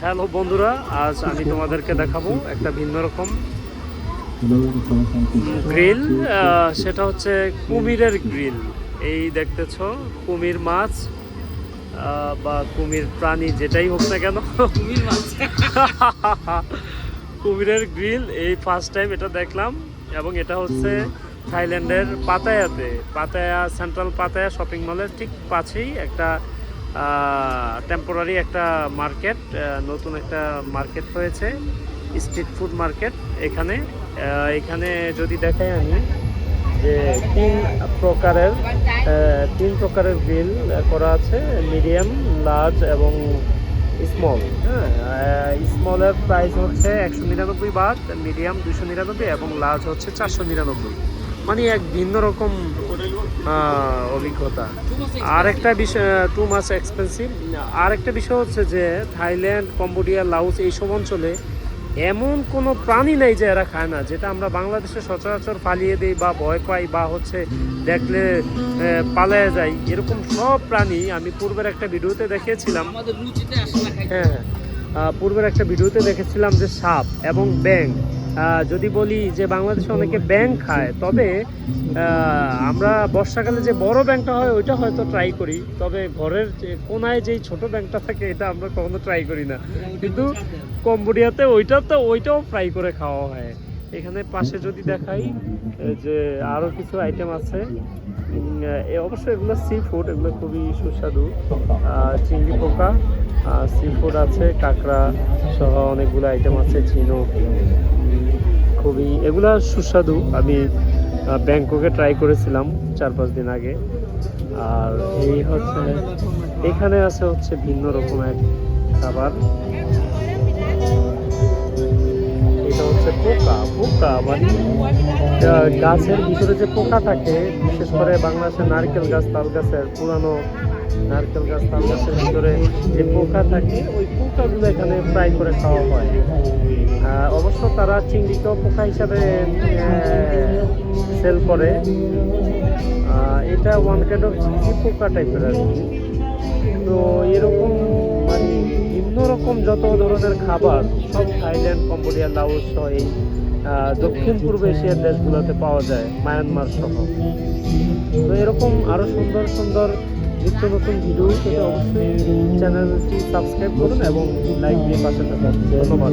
Hello বন্ধুরা আজ আমি তোমাদেরকে দেখাবো একটা ভিন্ন রকম গ্রিল সেটা হচ্ছে কুমিরের গ্রিল। এই দেখতেছ কুমির মাছ বা কুমির প্রাণী যেটাই হোক না কেন। কুমিরের গ্রিল এই ফার্স্ট টাইম এটা দেখলাম এবং এটা হচ্ছে থাইল্যান্ডের পাতায়াতে। পাতায়া সেন্ট্রাল পাতায়া শপিং মলের ঠিক পাশেই একটা টেম্পোরারি একটা মার্কেট নতুন একটা মার্কেট হয়েছে স্ট্রিট ফুড মার্কেট এখানে। এখানে যদি দেখাই আমি যে তিন প্রকারের তিন প্রকারের গ্রিল করা আছে মিডিয়াম লার্জ এবং স্মল হ্যাঁ? স্মলের প্রাইস হচ্ছে একশো নিরানব্বই বাদ মিডিয়াম দুশো নিরানব্বই এবং লার্জ হচ্ছে চারশো নিরানব্বই। মানে এক ভিন্ন রকম অভিজ্ঞতা। আর একটা বিষয় টু মাস এক্সপেন্সিভ আর একটা বিষয় হচ্ছে যে থাইল্যান্ড কম্বোডিয়া লাউস এইসব অঞ্চলে এমন কোনো প্রাণী নেই যে এরা খায় না যেটা আমরা বাংলাদেশে সচরাচর পালিয়ে দিই বা ভয় পাই বা হচ্ছে দেখলে পালায়ে যাই এরকম সব প্রাণী আমি পূর্বের একটা ভিডিওতে দেখিয়েছিলাম। হ্যাঁ। পূর্বের একটা ভিডিওতে দেখেছিলাম যে সাপ এবং ব্যাং আহ, যদি বলি যে বাংলাদেশে অনেকে ব্যাং খায় তবে আমরা বর্ষাকালে যে বড় ব্যাংকটা হয় ওইটা হয়তো ট্রাই করি। তবে ঘরের যে কোনায় যেই ছোট ব্যাংকটা থাকে এটা আমরা কখনো ট্রাই করি না। কিন্তু কম্বোডিয়াতে ওইটা তো ওইটাও ফ্রাই করে খাওয়া হয়। এখানে পাশে যদি দেখাই যে আরও কিছু আইটেম আছে। অবশ্যই এগুলো সি ফুড এগুলো খুবই সুস্বাদু। চিংড়ি পোকা সি ফুড আছে কাঁকড়া সহ অনেকগুলো আইটেম আছে উম, খুবই, এগুলো সুস্বাদু। আমি ব্যাংককে ট্রাই করেছিলাম চার পাঁচ দিন আগে। আর এই হচ্ছে, এখানে আছে হচ্ছে ভিন্ন রকমের খাবার। পোকা পোকা মানে গাছের ভিতরে যে পোকা থাকে, বিশেষ করে বাংলাদেশের নারকেল গাছ তাল গাছের পুরানো নারকেল গাছ তাল গাছের ভিতরে যে পোকা থাকে, ওই পোকাগুলো এখানে ফ্রাই করে খাওয়া হয়। অবশ্য তারা চিংড়িকেও পোকা হিসাবে সেল করে। এটা ওয়ান কাইন্ড অফ পোকা টাইপের আর কি। তো এরকম ভিন্ন রকম যত ধরনের খাবার, সব থাইল্যান্ড, কম্বোডিয়া লাউস সহ এই দক্ষিণ পূর্ব এশিয়ার দেশগুলোতে পাওয়া যায়, মায়ানমার সহ। তো এরকম আরও সুন্দর সুন্দর নিত্য নতুন ভিডিও পেতে অবশ্যই চ্যানেলটি সাবস্ক্রাইব করুন এবং লাইক দিয়ে পাশে থাকুন। ধন্যবাদ।